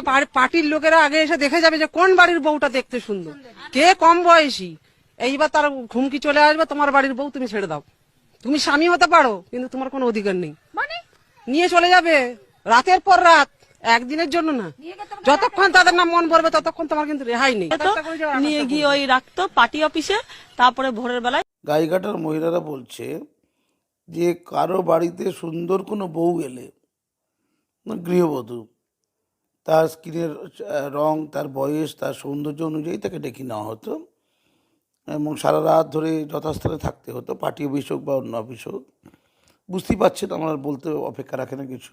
পা- পার্টির লোকেরা আগে এসে দেখে যাবে যে কোন বাড়ির বউটা দেখতে সুন্দর। কে কম বয়সী? এইবার তার ঘুমকি চলে আসবে তোমার বাড়ির বউ তুমি ছেড়ে দাও। তুমি স্বামী হতে পারো কিন্তু তোমার কোনো অধিকার নেই। মানে? নিয়ে চলে যাবে রাতের পর রাত একদিনের জন্য না। যতক্ষণ তাদের নাম মন পড়বে ততক্ষণ তোমার কিন্তু রেহাই নেই। নিয়ে গিয়ে ওই রাখতো পার্টি অফিসে তারপরে ভোরের বেলায় গাইঘাটার মহিলারা বলছে যে কারও বাড়িতে সুন্দর কোনো বউ এলে মানে গৃহবধূ তার স্কিনের রং, তার বয়স, তার সৌন্দর্য অনুযায়ী তাকে ডেকে নেওয়া হতো। এবং সারা রাত ধরে যথাস্থানে থাকতে হতো, পার্টি অফিস হোক বা অন্য অফিস হোক। বুঝতেই পারছেন আমার বলতে অপেক্ষা রাখে না কিছু।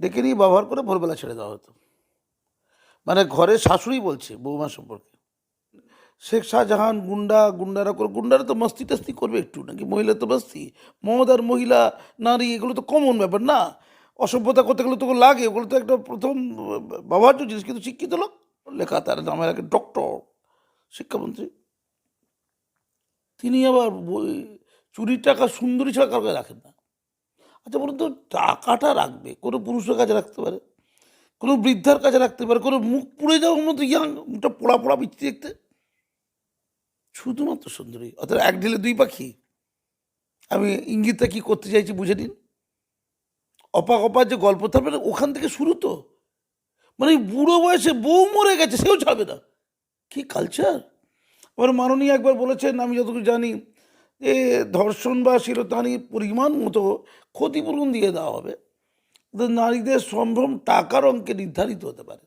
ডেকে নিয়ে ব্যবহার করে ভোরবেলা ছেড়ে দেওয়া হতো। মানে ঘরের শাশুড়ি বলছে বৌমা সম্পর্কে, শেখ শাহজাহান গুন্ডা, গুন্ডারা করে, গুন্ডারা তো মস্তি টাস্তি করবে একটু, নাকি মহিলা তো মস্তি? মমদ আর মহিলা, নারী, এগুলো তো কমন ব্যাপার না। অসভ্যতা করতে গেলে তোকে লাগে, ওগুলো তো একটা প্রথম ব্যবহার্য জিনিস। কিন্তু শিক্ষিত লোক লেখা, তার নামে লাগে ডক্টর, শিক্ষামন্ত্রী। তিনি আবার বই- চুরির টাকা সুন্দরী ছাড়া কাউকে রাখেন না। আচ্ছা বলুন তো, টাকাটা রাখবে, কোনো পুরুষের কাছে রাখতে পারে, কোনো বৃদ্ধার কাছে রাখতে পারে, কোনো মুখ পুড়ে যাওয়ার মতো ইয়াং, মুখটা পোড়া পোড়া বিচ্ছি দেখতে? শুধুমাত্র সুন্দরী, অর্থাৎ এক ঢিলে দুই পাখি। আমি ইঙ্গিতটা কী করতে চাইছি বুঝে নিন। অপাক অপার যে গল্প থাকবে না ওখান থেকে শুরু তো। মানে বুড়ো বয়সে বউ মরে গেছে, সেও ছাড়বে না। কি কালচার আবার মাননীয় একবার বলেছেন, আমি যতটুকু জানি, যে ধর্ষণ বা শিরতানির পরিমাণ মতো ক্ষতিপূরণ দিয়ে দেওয়া হবে। নারীদের সম্ভ্রম টাকার অঙ্কে নির্ধারিত হতে পারে।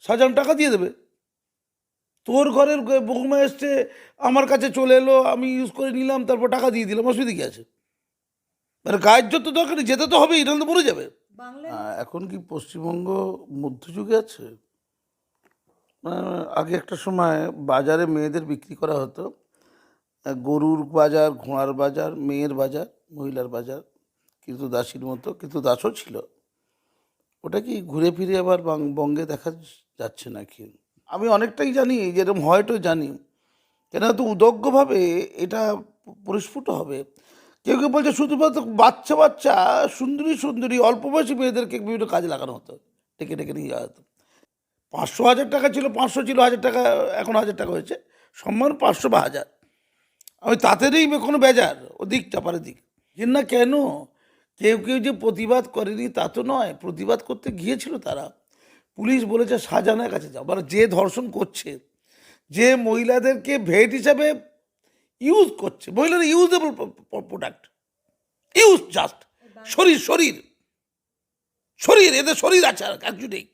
সাজান টাকা দিয়ে দেবে। তোর ঘরের বৌমা এসছে, আমার কাছে চলে এলো, আমি ইউজ করে নিলাম, তারপর টাকা দিয়ে দিলাম, অসুবিধা কি আছে? মানে গায়ের যত দরকার যেতে তো হবে এটা তো মরে যাবে। এখন কি পশ্চিমবঙ্গ মধ্যযুগে আছে? আগে একটা সময় বাজারে মেয়েদের বিক্রি করা হতো। গরুর বাজার ঘোড়ার বাজার মেয়ের বাজার মহিলার বাজার কিন্তু দাসীর মতো কিন্তু দাসও ছিল। ওটা কি ঘুরে ফিরে আবার বঙ্গে দেখা যাচ্ছে নাকি? আমি অনেকটাই জানি যেরকম হয়তো জানি। কেন তো উদগ্ধভাবে এটা পরিস্ফুট হবে। কেউ কেউ বলছে শুধুমাত্র বাচ্চা বাচ্চা, সুন্দরী সুন্দরী, অল্প বয়সী মেয়েদেরকে বিভিন্ন কাজে লাগানো হতো, ডেকে ডেকে নিয়ে যাওয়া হতো। পাঁচশো হাজার টাকা ছিল, পাঁচশো ছিল, হাজার টাকা, এখন হাজার টাকা হয়েছে। সম্মান পাঁচশো বা হাজার। আমি তাতে নেই কোনো বেজার, ও দিক চাপারে দিক। যে না কেন? কেউ কেউ যে প্রতিবাদ করেনি তা তো নয়, প্রতিবাদ করতে গিয়েছিল তারা। পুলিশ বলেছে শাহজাহানের কাছে যাও। মানে যে ধর্ষণ করছে, যে মহিলাদেরকে ভেট হিসাবে ইউজ করছে। মহিলারা ইউজেবল প্রোডাক্ট ইউজ জাস্ট শরীর শরীর। শরীর, এদের শরীর আছে আর কিছু নেই।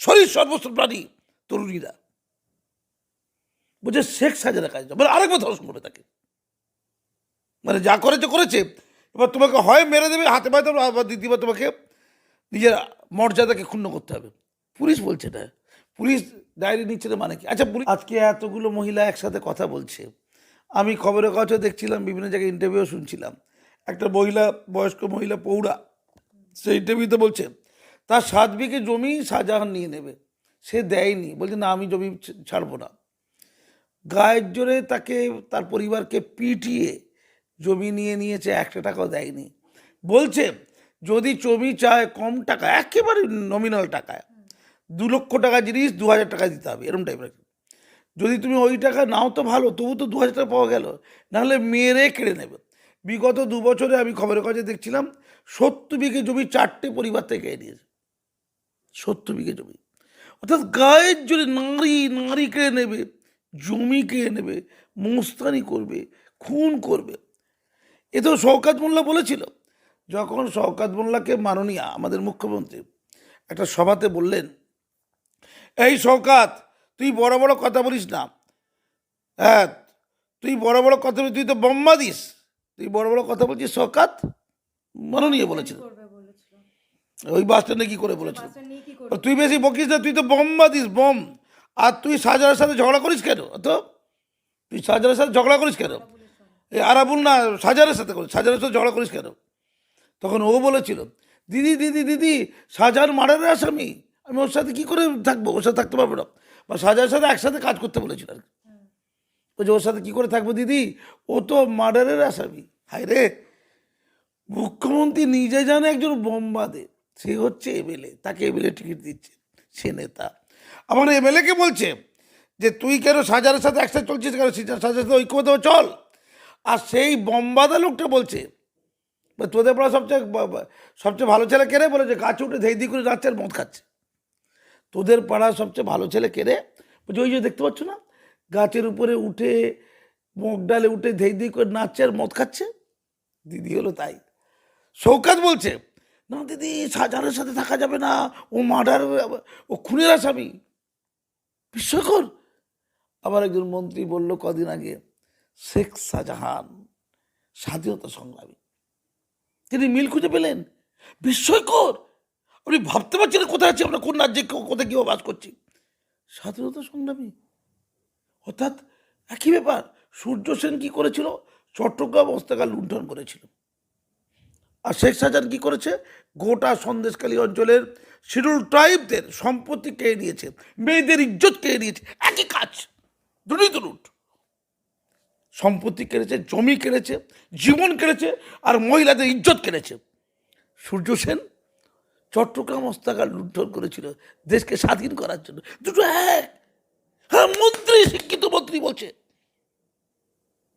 শরীর সর্বস্ব প্রাণী, তরুণীরা। বলছে শেখ সাজারা কাজ মানে আরেকবার ধর্ষণ করবে তাকে। মানে যা করেছে করেছে। এবার তোমাকে হয় মেরে দেবে, হাতে পায়ে দেবে, আবার দ্বিতীয়বার তোমাকে নিজের মর্যাদাকে ক্ষুণ্ণ করতে হবে। পুলিশ বলছে না পুলিশ ডায়েরি নিচ্ছে না মানে কি? আচ্ছা পুলিশ আজকে এতগুলো মহিলা একসাথে কথা বলছে। আমি খবরের কাগজে দেখছিলাম, বিভিন্ন জায়গায় ইন্টারভিউ শুনছিলাম। একটা মহিলা, বয়স্ক মহিলা পৌড়া সে ইন্টারভিউতে বলছে, তার সাত বিঘে জমি শাহজাহান নিয়ে নেবে। সে দেয়নি। বলছে, না, আমি জমি ছাড়বো না। গায়ের জোরে তাকে, তার পরিবারকে পিটিয়ে জমি নিয়ে নিয়েছে, একটা টাকাও দেয়নি। বলছে, যদি জমি চায় কম টাকা, একেবারে নমিনাল টাকায়, দু লক্ষ টাকা জিনিস, দু হাজার টাকা দিতে হবে। এরকম টাইপের যদি তুমি ওই টাকা নাও তো ভালো, তবু তো দু হাজার টাকা পাওয়া গেল। নাহলে মেরে কেড়ে নেবে। বিগত দু বছরে আমি খবরের কাগজে দেখছিলাম, সত্তর বিঘে জমি চারটে পরিবার থেকে নিয়েছে সত্তর বিঘে জমি। অর্থাৎ গায়ের জোরে নারী নারী কেড়ে নেবে, জমি কেড়ে নেবে, মোস্তানি করবে, খুন করবে। এ তো শওকাত মোল্লা বলেছিল, যখন শওকাত মোল্লাকে মাননীয়া আমাদের মুখ্যমন্ত্রী একটা সভাতে বললেন, এই শওকাত তুই বড় বড় কথা বলিস না। হ্যাঁ তুই বড় বড় কথা বলিস তুই তো বোম্বা দিস। তুই বড় বড় কথা বলছিস শওকাত? মাননীয় বলেছিল। ওই বাস স্ট্যান্ডে কি করে বলেছিল? তুই বেশি বকিস না তুই তো বোম্বা দিস বোম। আর তুই সাজারের সাথে ঝগড়া করিস কেন? তো তুই সাজারের সাথে ঝগড়া করিস কেন? এই আরাবুল না সাজারের সাথে করিস সাজারের সাথে ঝগড়া করিস কেন? তখন ও বলেছিল দিদি দিদি দিদি সাজার মার্ডারের আসামি। আমি ওর সাথে কী করে থাকব? ওর সাথে থাকতে পারব না। বা সাজার সাথে একসাথে কাজ করতে বলেছিল আর কি। বলছে ওর সাথে কী করে থাকব দিদি? ও তো মার্ডারের আসামি। হায় রে! মুখ্যমন্ত্রী নিজে জানে একজন বোম্বাদে। সে হচ্ছে এমএলএ তাকে এমএলএ টিকিট দিচ্ছে সে নেতা। আমার এমএলএকে বলছে যে তুই কেন সাজারের সাথে একসাথে চলছিস কেন? সাজার সাথে ঐক্যবদ্ধ চল। আর সেই বম্বাদা লোকটা বলছে তোদের পড়া সবচেয়ে সবচেয়ে ভালো ছেলে কেড়ে বলে যে গাছে উঠে ধেই দি করে নাচছে আর মদ খাচ্ছে। তোদের পাড়া সবচেয়ে ভালো ছেলে কেড়ে বলছে, ওই যে দেখতে পাচ্ছ না? গাছের উপরে উঠে মুখ ডালে উঠে ধেই দি করে নাচছে আর মদ খাচ্ছে। দিদি হলো তাই। শৌকাত বলছে, না দিদি সাজারের সাথে থাকা যাবে না। ও মার্ডার, ও খুনের আসামি। বিস্ময়কর। আবার একজন মন্ত্রী বলল, কদিন আগে শেখ শাহজাহান স্বাধীনতা সংগ্রামী। তিনি মিল খুঁজে পেলেন। বিস্ময়কর। আপনি ভাবতে পারছেন কোথায় আছি, আমরা কোন রাজ্যে কোথায় কীভাবে বাস করছি। স্বাধীনতা সংগ্রামী। অর্থাৎ একই ব্যাপার, সূর্য সেন কী করেছিল? চট্টগ্রাম হস্তাকার লুণ্ঠন করেছিল। আর শেখ শাহজাহান কী করেছে? গোটা সন্দেশকালী অঞ্চলের শিডিউল ট্রাইবদের সম্পত্তি কেড়ে নিয়েছে, মেয়েদের ইজ্জত কেড়ে নিয়েছে। একই কাজ, দুটোই তো রুট সম্পত্তি কেড়েছে, জমি কেড়েছে, জীবন কেড়েছে, আর মহিলাদের ইজ্জত কেড়েছে। সূর্য সেন চট্টগ্রাম হস্তাকার লুণ্ঠন করেছিল দেশকে স্বাধীন করার জন্য। দুটো এক। হ্যাঁ মন্ত্রী শিক্ষিত মন্ত্রী বলছে।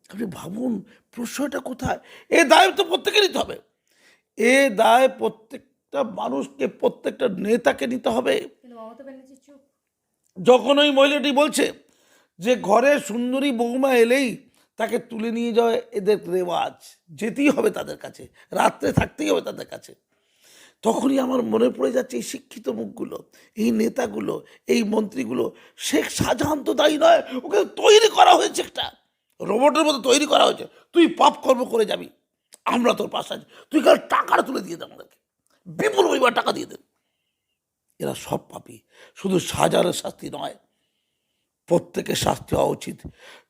আপনি ভাবুন প্রশ্নটা কোথায়? এ দায় তো প্রত্যেকে নিতে হবে। এ দায় প্রত্যেকটা মানুষকে প্রত্যেকটা নেতাকে নিতে হবে। যখন ওই মহিলাটি বলছে যে ঘরে সুন্দরী বৌমা এলেই তাকে তুলে নিয়ে যাওয়া এদের রেওয়াজ। যেতেই হবে তাদের কাছে। রাত্রে থাকতেই হবে তাদের কাছে। তখনই আমার মনে পড়ে যাচ্ছে এই শিক্ষিত মুখগুলো, এই নেতাগুলো, এই মন্ত্রীগুলো। শেখ শাহজাহান তো দায়ী নয়, ওকে তৈরি করা হয়েছে একটা। রোবটের মতো তৈরি করা হয়েছে। তুই পাপ কর্ম করে যাবি। আমরা তোর পাশে আছি। তুই কাল টাকাটা তুলে দিয়ে দে আমাদেরকে। বিপুল পরিমাণ টাকা দিয়ে দেন এরা সব পাপি। শুধু শাহজাহানের শাস্তি নয় প্রত্যেকের শাস্তি হওয়া উচিত।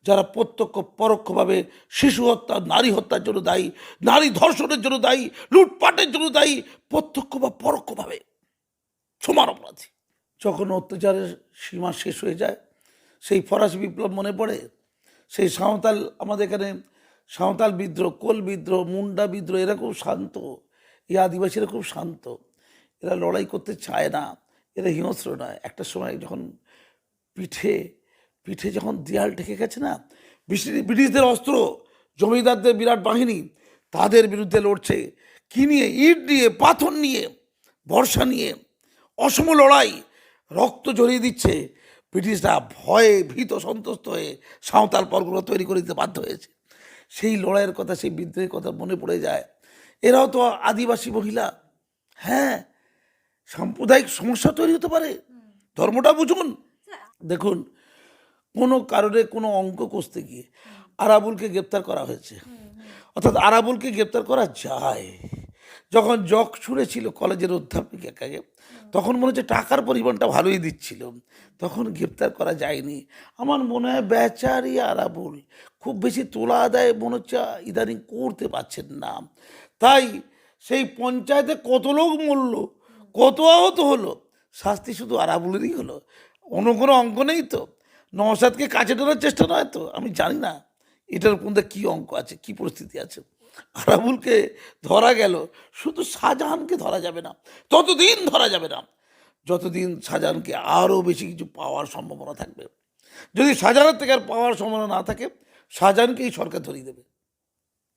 যারা প্রত্যক্ষ, পরোক্ষভাবে শিশু হত্যা, নারী হত্যার জন্য দায়ী, নারী ধর্ষণের জন্য দায়ী, লুটপাটের জন্য দায়ী, প্রত্যক্ষ বা পরোক্ষভাবে সমান অপরাধী। যখন অত্যাচারের সীমা শেষ হয়ে যায়, সেই ফরাসি বিপ্লব মনে পড়ে? সেই সাঁওতাল, আমাদের এখানে সাঁওতাল বিদ্রোহ, কোল বিদ্রোহ, মুন্ডা বিদ্রোহ, এরা খুব শান্ত। এই আদিবাসীরা খুব শান্ত। এরা লড়াই করতে চায় না। এরা হিংস্র নয়। একটা সময় যখন পিঠে পিঠে যখন দেয়াল ঠেকে গেছে না ব্রিটিশদের অস্ত্র জমিদারদের বিরাট বাহিনী তাদের বিরুদ্ধে লড়ছে। কি নিয়ে? ইট নিয়ে পাথর নিয়ে বর্ষা নিয়ে অসম লড়াই রক্ত জড়িয়ে দিচ্ছে। ব্রিটিশরা ভয়ে ভীত সন্তুষ্ট হয়ে সাঁওতাল পরগুলো তৈরি করে দিতে বাধ্য হয়েছে। সেই লড়াইয়ের কথা সেই বিদ্রোহের কথা মনে পড়ে যায়। এরাও তো আদিবাসী মহিলা। হ্যাঁ সাম্প্রদায়িক সমস্যা তৈরি হতে পারে। ধর্মটা বুঝুন। দেখুন কোনো কারণে কোনো অঙ্ক কষতে গিয়ে আরাবুলকে গ্রেপ্তার করা হয়েছে। অর্থাৎ আরাবুলকে গ্রেপ্তার করা যায়। যখন জগ ছুঁড়েছিল কলেজের অধ্যাপিকাকে তখন মনে হচ্ছে টাকার পরিমাণটা ভালোই দিচ্ছিল। তখন গ্রেপ্তার করা যায়নি। আমার মনে হয় বেচারি আরাবুল খুব বেশি তোলা আদায় মনে হচ্ছে ইদানিং করতে পারছেন না। তাই সেই পঞ্চায়েতে কত লোক মরল, কত আহত হলো, শাস্তি শুধু আরাবুলেরই হলো। অন্য কোনো অঙ্ক নেই তো। নওশাদকে কাছে ধরার চেষ্টা নয় তো? আমি জানি না। এটার মধ্যে কী অঙ্ক আছে, কী পরিস্থিতি আছে? আরাবুলকে ধরা গেল। শুধু শাহজাহানকে ধরা যাবে না, ততদিন ধরা যাবে না। যতদিন শাহজাহানকে আরও বেশি কিছু পাওয়ার সম্ভাবনা থাকবে। যদি শাহজাহানের থেকে আর পাওয়ার সম্ভাবনা না থাকে শাহজাহানকে এই সরকার ধরিয়ে দেবে।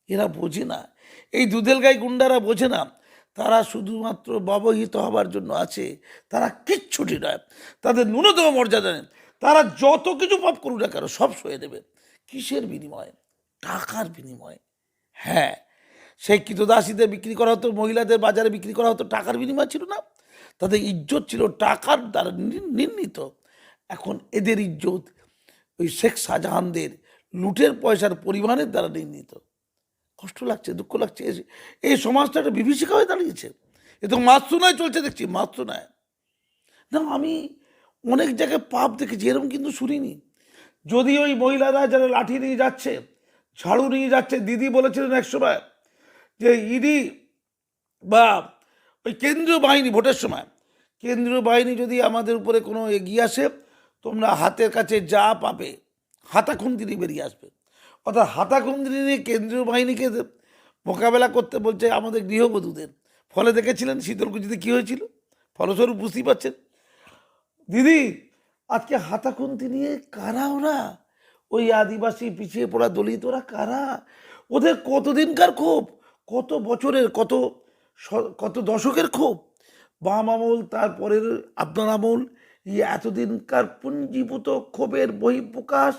এরা বোঝে না। এই দুধেল গাই গুন্ডারা বোঝে না। তারা শুধুমাত্র ব্যবহৃত হবার জন্য আছে। তারা কিচ্ছুটি নয়। তাদের ন্যূনতম মর্যাদা নেই। তারা যত কিছু পাপ করুক না কেন, সব সয়ে দেবে। কিসের বিনিময়ে? টাকার বিনিময়ে। হ্যাঁ সেই কৃতদাসীদের বিক্রি করা হতো, মহিলাদের বাজারে বিক্রি করা হতো, টাকার বিনিময় ছিল না। তাদের ইজ্জত ছিল টাকার দ্বারা নি- নির্ণীত। এখন এদের ইজ্জত ওই শেখ শাহজাহানদের লুটের পয়সার পরিমাণের দ্বারা নির্ণীত। কষ্ট লাগছে, দুঃখ লাগছে। এই সমাজটা একটা বিভীষিকা হয়ে দাঁড়িয়েছে। এ তো মাতৃনায় চলছে দেখছি মাতৃনায় না, আমি অনেক জায়গায় পাপ দেখেছি, এরকম কিন্তু শুনিনি। যদি ওই মহিলারা যারা লাঠি নিয়ে যাচ্ছে, ঝাড়ু নিয়ে যাচ্ছে, দিদি বলেছিলেন এক সময় যে ইডি বা ওই কেন্দ্রীয় বাহিনী ভোটের সময়, কেন্দ্রীয় বাহিনী যদি আমাদের উপরে কোনো এগিয়ে আসে, তোমরা হাতের কাছে যা পাবে, হাতা খুন্তি নিয়ে বেরিয়ে আসবে। অর্থাৎ হাতা খুন্তি নিয়ে কেন্দ্রীয় বাহিনীকে মোকাবেলা করতে বলছে আমাদের গৃহবধূদের। ফলে দেখেছিলেন শীতলকুচিতে কী হয়েছিল? ফলস্বরূপ বুঝতেই পারছেন। দিদি, আজকে হাতাখুন্তি নিয়ে কারা ওরা? ওই আদিবাসী পিছিয়ে পড়া দলিত ওরা কারা? ওদের কতদিনকার ক্ষোভ? কত বছরের, কত কত দশকের ক্ষোভ? বাম আমল তারপরের আপনার আমল, এই এতদিনকার পুঞ্জীভূত ক্ষোভের বহিঃপ্রকাশ,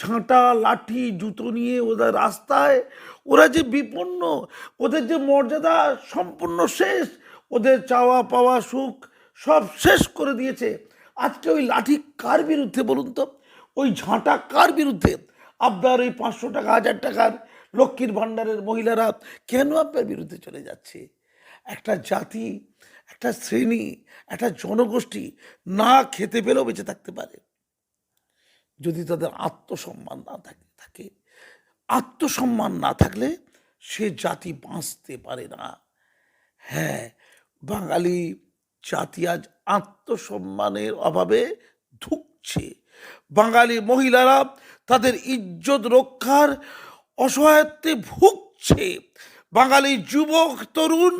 ঝাঁটা, লাঠি, জুতো নিয়ে ওদের রাস্তায়, ওরা যে বিপন্ন, ওদের যে মর্যাদা সম্পূর্ণ শেষ, ওদের চাওয়া পাওয়া সুখ সব শেষ করে দিয়েছে। আজকে ওই লাঠি কার বিরুদ্ধে বলুন তো? ওই ঝাঁটা কার বিরুদ্ধে? আপনার ওই পাঁচশো টাকা, হাজার টাকার লক্ষ্মীর ভাণ্ডারের মহিলারা কেন আপনার বিরুদ্ধে চলে যাচ্ছে? একটা জাতি, একটা শ্রেণি, একটা জনগোষ্ঠী না খেতে পেলেও বেঁচে থাকতে পারে। যদি তাদের আত্মসম্মান না থাকে থাকে, আত্মসম্মান না থাকলে সে জাতি বাঁচতে পারে না। হ্যাঁ বাঙালি জাতি আজ আত্মসম্মানের অভাবে ধুকছে। বাঙালি মহিলারা তাদের ইজ্জত রক্ষার অসহায়ত্বে ভুগছে। বাঙালি যুবক, তরুণ,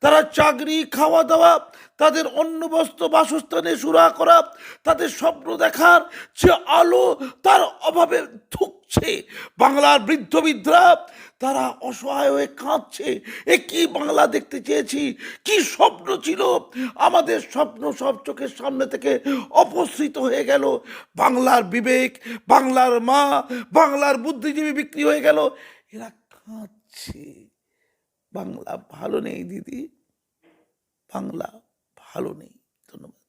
তারা চাকরি খাওয়া দাওয়া তাদের অন্ন বস্ত্র বাসস্থানে সুরা করা, তাদের স্বপ্ন দেখার যে আলো, তার অভাবে ধুকছে। বাংলার বৃদ্ধ বৃদ্ধরা তারা অসহায় হয়ে কাঁদছে। এ কি বাংলা দেখতে চেয়েছি? কি স্বপ্ন ছিল? আমাদের স্বপ্ন সব চোখের সামনে থেকে অপসৃত হয়ে গেল। বাংলার বিবেক, বাংলার মা, বাংলার বুদ্ধিজীবী বিক্রি হয়ে গেল। এরা কাঁদছে। বাংলা ভালো নেই, দিদি। বাংলা ভালো নেই। ধন্যবাদ।